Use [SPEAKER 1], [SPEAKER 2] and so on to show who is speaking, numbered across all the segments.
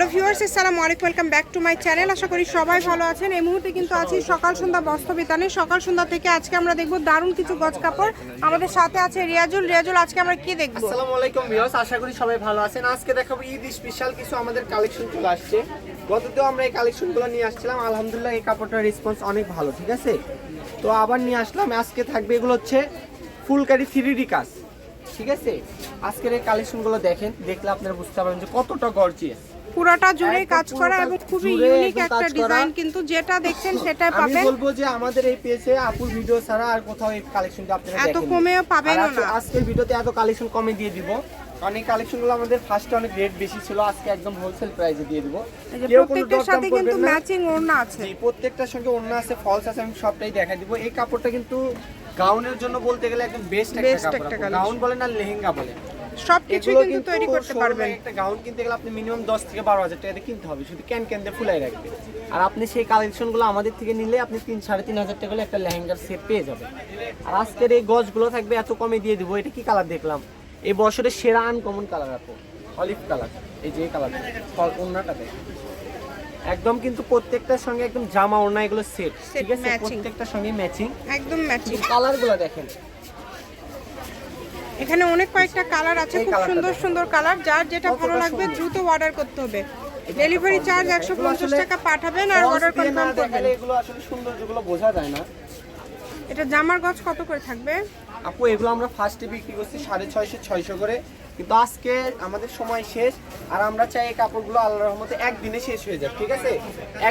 [SPEAKER 1] Hello viewers, আসসালামু আলাইকুম, welcome back to my channel. আশা করি সবাই ভালো আছেন। এই মুহূর্তে কিন্তু আছি সকাল সন্ধ্যা বস্ত্র বিতানে সকাল সন্ধ্যা থেকে আজকে আমরা দেখব দারুণ কিছু গজ কাপড়। আমাদের সাথে আছে রিয়াজুল। রিয়াজুল, আজকে আমরা কি দেখব?
[SPEAKER 2] আসসালামু আলাইকুম ভিউয়ার্স, আশা করি সবাই ভালো আছেন। আজকে দেখাবো ঈদ স্পেশাল কিছু আমাদের কালেকশন চলে আসছে। গততেও আমরা এই কালেকশনগুলো নিয়ে আসছিলাম। আলহামদুলিল্লাহ এই কাপড়টার রেসপন্স অনেক ভালো, ঠিক আছে? তো আবার নিয়ে আসলাম। আজকে থাকবে এগুলো হচ্ছে ফুলকারি থ্রি ডি কাজ, ঠিক আছে? আজকের এই কালেকশনগুলো দেখেন দেখলে আপনারা বুঝতে পারবেন যে কতটা গর্জিয়াস
[SPEAKER 1] পুরাটা জুড়ে কাজ করা এবং খুবই ইউনিক একটা ডিজাইন কিন্তু যেটা দেখছেন সেটাই
[SPEAKER 2] আমি বলব যে আমাদের এই পেজে আপুর ভিডিও ছাড়া আর কোথাও এই কালেকশনটা আপনারা
[SPEAKER 1] এত কমেও
[SPEAKER 2] আজকে-
[SPEAKER 1] না।
[SPEAKER 2] আজকের ভিডিওতে এত কালেকশন কমে দিয়ে দিব। এই কালেকশনগুলো আমাদের ফার্স্টে অনেক রেট বেশি ছিল আজকে একদম হোলসেল প্রাইসে দিয়ে দিব।
[SPEAKER 1] প্রত্যেকটার সাথে কিন্তু ম্যাচিং ওড়না আছে।
[SPEAKER 2] জি, প্রত্যেকটার সঙ্গে অন্য আছে ফলস আছে আমি সবটাই দেখা দিব। এই কাপড়টা কিন্তু গাউনের জন্য বলতে গেলে একদম বেস্ট একটা কাপড় গাউন বলেন আর লেহেঙ্গা বলেন
[SPEAKER 1] সবকিছুই
[SPEAKER 2] এগুলো
[SPEAKER 1] কিন্তু তৈরি করতে পারবেন।
[SPEAKER 2] একটা গাউন কিনতে গেলে আপনি মিনিমাম দশ থেকে বারো হাজার টাকা দিয়ে কিনতে হবে শুধু ক্যান ক্যান দিয়ে ফুলাই রাখবে আর আপনি সেই কালেকশনগুলো আমাদের থেকে নিলে আপনি তিন সাড়ে তিন হাজার টাকা একটা লেহেঙ্গার সেট পেয়ে যাবেন। আর আজকের এই গজগুলো থাকবে এত কমে দিয়ে দিব এটা কি কালার দেখলাম? এই বছরের সেরা আনকমন কালার আপু অলিভ কালার এই যে কালার ফল ওড়নাটা দেখ একদম কিন্তু প্রত্যেকটার সঙ্গে একদম জামা ওড়না এগুলো সেট ঠিক আছে? প্রত্যেকটার সঙ্গে ম্যাচিং
[SPEAKER 1] একদম ম্যাচিং
[SPEAKER 2] কালারগুলো দেখেন।
[SPEAKER 1] এখানে অনেক কয়েকটা কালার আছে খুব সুন্দর সুন্দর কালার যার যেটা ভালো লাগবে। দ্রুত অর্ডার করতে হবে। ডেলিভারি চার্জ একশো পঞ্চাশ টাকা পাঠাবেন আর অর্ডার কনফার্ম করবেন।
[SPEAKER 2] এগুলো আসলে সুন্দর যেগুলো বোঝা যায় না।
[SPEAKER 1] এটা জামার গজ কত করে থাকবে?
[SPEAKER 2] আপু এগুলো আমরা ফার্স্টে বিক্রি করছি সাড়ে ছয়শো ছয়শো করে। কিন্তু আজকে আমাদের সময় শেষ আর আমরা চাই এই কাপড়গুলো আল্লাহ রহমতে একদিনে শেষ হয়ে যাক ঠিক আছে?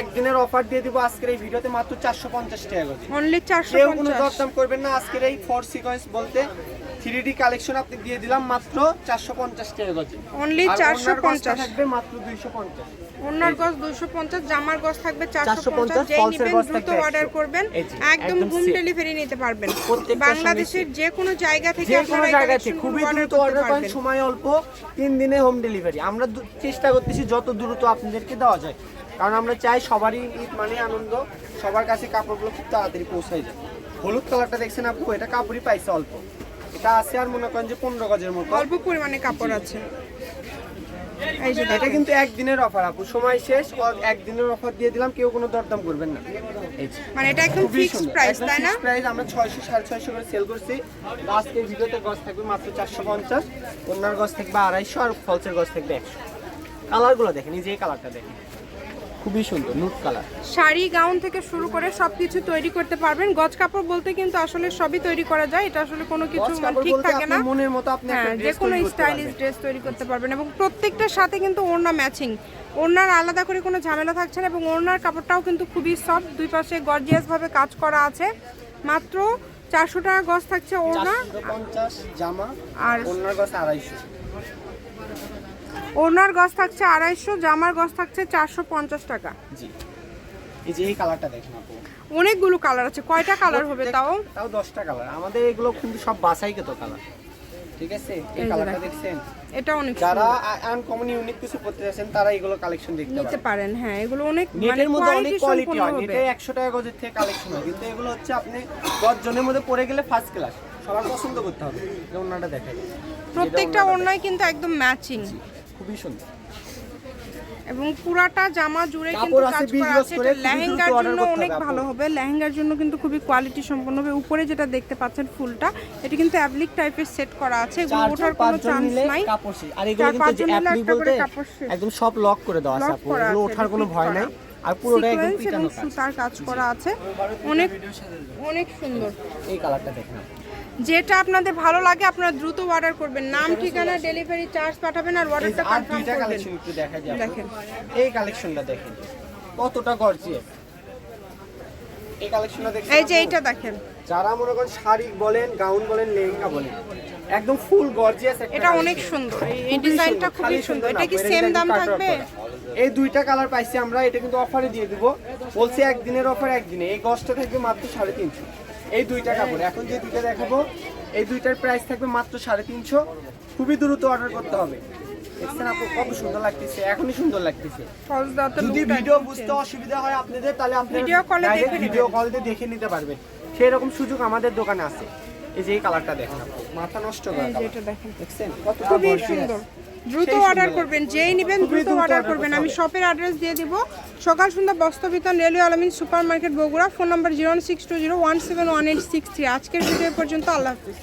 [SPEAKER 2] একদিনের অফার দিয়ে দিব আজকের এই ভিডিওতে মাত্র চারশো পঞ্চাশ টাকা করে।
[SPEAKER 1] অনলি চারশো
[SPEAKER 2] কোনো দরদাম করবেন না আজকের এই ফোর সিকোয়েন্স বলতে। থ্রি ডি কালেকশন আপনি দিয়ে দিলাম মাত্র চারশো পঞ্চাশ টাকা গজে। আর
[SPEAKER 1] 450
[SPEAKER 2] থাকবে মাত্র দুইশো পঞ্চাশ।
[SPEAKER 1] ওনার গজ দুশো পঞ্চাশ জামার গজ থাকবে চারশো
[SPEAKER 2] 450,
[SPEAKER 1] পঞ্চাশ। যেই নিবেন দ্রুত অর্ডার করবেন একদম হোম ডেলিভারি নিতে পারবেন। বাংলাদেশের যে কোনো জায়গা থেকে আপনারা
[SPEAKER 2] খুবই দ্রুত অর্ডার করেন সময় অল্প তিন দিনে হোম ডেলিভারি আমরা চেষ্টা করতেছি যত দ্রুত আপনাদেরকে দেওয়া যায়। কারণ আমরা চাই সবারই ঈদ মানে আনন্দ সবার কাছে কাপড়গুলো খুব তাড়াতাড়ি পৌঁছায় যায়। হলুদ কালারটা দেখছেন আপু এটা কাপড়ই পাইছে অল্প। এটা আছে আর মনে করেন যে পনেরো গজের মতো।
[SPEAKER 1] অল্প পরিমাণে কাপড় আছে। এই যে
[SPEAKER 2] এটা কিন্তু একদিনের অফার আপু সময় শেষ একদিনের অফার দিয়ে দিলাম কেউ কোনো দরদাম করবেন না।
[SPEAKER 1] মানে এটা একদম ফিক্সড প্রাইস তাই না?
[SPEAKER 2] price, আমরা ছয়শো সাড়ে ছয়শো করে সেল করছি। আজকের ভিডিওতে গজ থাকবে মাত্র চারশো পঞ্চাশ অন্যার গজ থাকবে আড়াইশো আর ফলসের গজ থাকবে একশো। কালারগুলো দেখেন এই যে কালারটা দেখেন। খুবই সুন্দর নুট কালার
[SPEAKER 1] শাড়ি গাউন থেকে শুরু করে সবকিছু তৈরি করতে পারবেন। গজ কাপড় বলতে কিন্তু আসলে সবই তৈরি করা যায়। এটা আসলে কোনো কিছু ঠিক থাকে না।
[SPEAKER 2] মনের মতো আপনি
[SPEAKER 1] যে কোনো স্টাইলিশ ড্রেস তৈরি করতে পারবেন। এবং প্রত্যেকটার সাথে কিন্তু ওড়না ম্যাচিং ওড়নার আলাদা করে কোনো ঝামেলা থাকছে না এবং ওড়নার কাপড়টাও কিন্তু খুবই সফট দুই পাশে গর্জিয়াস ভাবে কাজ করা আছে। মাত্র চারশো টাকা গজ থাকছে ওড়না।
[SPEAKER 2] 450 জামা
[SPEAKER 1] আর
[SPEAKER 2] অন্যার গজ আড়াইশো।
[SPEAKER 1] ওড়নার গজ থাকছে আড়াইশো জামার গজ থাকছে চারশো পঞ্চাশ টাকা।
[SPEAKER 2] জি। এই যে এই কালারটা দেখেন আপু।
[SPEAKER 1] অনেকগুলো কালার আছে কয়টা কালার হবে তাও?
[SPEAKER 2] তাও দশটা কালার। আমাদের এগুলো কিন্তু সব বাছাই তো কালার। ঠিক আছে? এই কালারটা দেখছেন?
[SPEAKER 1] এটা অনেক
[SPEAKER 2] যারা। আনকমন ইউনিক কিছু করতে যাচ্ছেন তারা এগুলো কালেকশন দেখতে
[SPEAKER 1] নিতে
[SPEAKER 2] পারেন।
[SPEAKER 1] হ্যাঁ এগুলো অনেক মানে
[SPEAKER 2] মধ্যে অনেক
[SPEAKER 1] কোয়ালিটি
[SPEAKER 2] হয়। নেটে একশো টাকা গজের থেকে কালেকশন হয়। কিন্তু এগুলো হচ্ছে আপনি দশ জনের মধ্যে পড়ে গেলে ফার্স্ট ক্লাস সবার পছন্দ করতে হবে। ওনাটা দেখেন
[SPEAKER 1] প্রত্যেকটা ওড়নায় কিন্তু একদম ম্যাচিং
[SPEAKER 2] খুবই সুন্দর।
[SPEAKER 1] এবং পুরাটা জামা জুড়ে কিন্তু কাজ করা আছে এটা লেহেঙ্গার জন্য অনেক ভালো হবে। লেহেঙ্গার জন্য কিন্তু খুবই কোয়ালিটি সম্পন্ন হবে। উপরে যেটা দেখতে পাচ্ছেন ফুলটা এটা কিন্তু অ্যাবলিক টাইপের সেট করা আছে। এগুলো
[SPEAKER 2] চারজন
[SPEAKER 1] ওঠার কোনো চান্স নাই।
[SPEAKER 2] আর এগুলো কিন্তু যে
[SPEAKER 1] পাঁচজন মিলে
[SPEAKER 2] অ্যাপ্লি
[SPEAKER 1] একটা করে
[SPEAKER 2] বলতে একদম সব লক করে দেওয়া আছে আপু। এগুলো ওঠার কোনো ভয়। নাই। আর পুরোটা একদম পিটানো কাজ
[SPEAKER 1] সুতার কাজ করা আছে। অনেক অনেক সুন্দর।
[SPEAKER 2] এই কালারটা দেখেন।
[SPEAKER 1] যেটা আপনাদের ভালো লাগে আপনারা দ্রুত অর্ডার করবেন। নাম ঠিকানা ডেলিভারি চার্জ পাঠাবেন আর অর্ডারটা
[SPEAKER 2] আর
[SPEAKER 1] কনফার্ম
[SPEAKER 2] দুইটা
[SPEAKER 1] করবেন।
[SPEAKER 2] কালেকশন একটু দেখা যায়
[SPEAKER 1] দেখেন।
[SPEAKER 2] এই কালেকশনটা দেখেন। কতটা গর্জিয়াস এই কালেকশনটা দেখেন
[SPEAKER 1] এই যে এইটা দেখেন।
[SPEAKER 2] যারা মনে করেন শাড়ি বলেন গাউন বলেন লেহেঙ্গা বলেন একদম ফুল গর্জিয়াস একটা
[SPEAKER 1] এটা অনেক সুন্দর। এই- ডিজাইনটা খুবই সুন্দর। এটা কি সেম দাম থাকবে?
[SPEAKER 2] এই দুইটা কালার পাইছি আমরা এটা কিন্তু অফারে দিয়ে দিব। বলছি একদিনের অফার একদিনে এই গজটা থাকবে মাত্র সাড়ে তিনশো। এই দুইটা কাপড় এখন যে দুইটা দেখাবো এই দুইটার প্রাইস থাকবে মাত্র সাড়ে তিনশো। খুবই দ্রুত অর্ডার করতে হবে। দেখছেন আপু কত সুন্দর লাগতেছে এখনই সুন্দর লাগতেছে। যদি ভিডিও বুঝতে অসুবিধা হয় আপনাদের তাহলে ভিডিও
[SPEAKER 1] নেবেন।
[SPEAKER 2] কল দিয়ে দেখে নিতে পারবেন। সেই রকম সুযোগ আমাদের দোকানে আছে। এই যে এই কালারটা দেখেন মাথা নষ্ট। করা।
[SPEAKER 1] এটা দেখেন।
[SPEAKER 2] দেখছেন? কত
[SPEAKER 1] সুন্দর। দ্রুত অর্ডার করবেন যেই নেবেন দ্রুত অর্ডার করবেন। আমি শপের অ্যাড্রেস দিয়ে দিব। Sakal Sandhya Bastrabitan railway Alamin super market Bogura. Phone number zero six two zero one seven one eight six three আজকের ভিডিও পর্যন্ত আল্লাহ হাফিজ।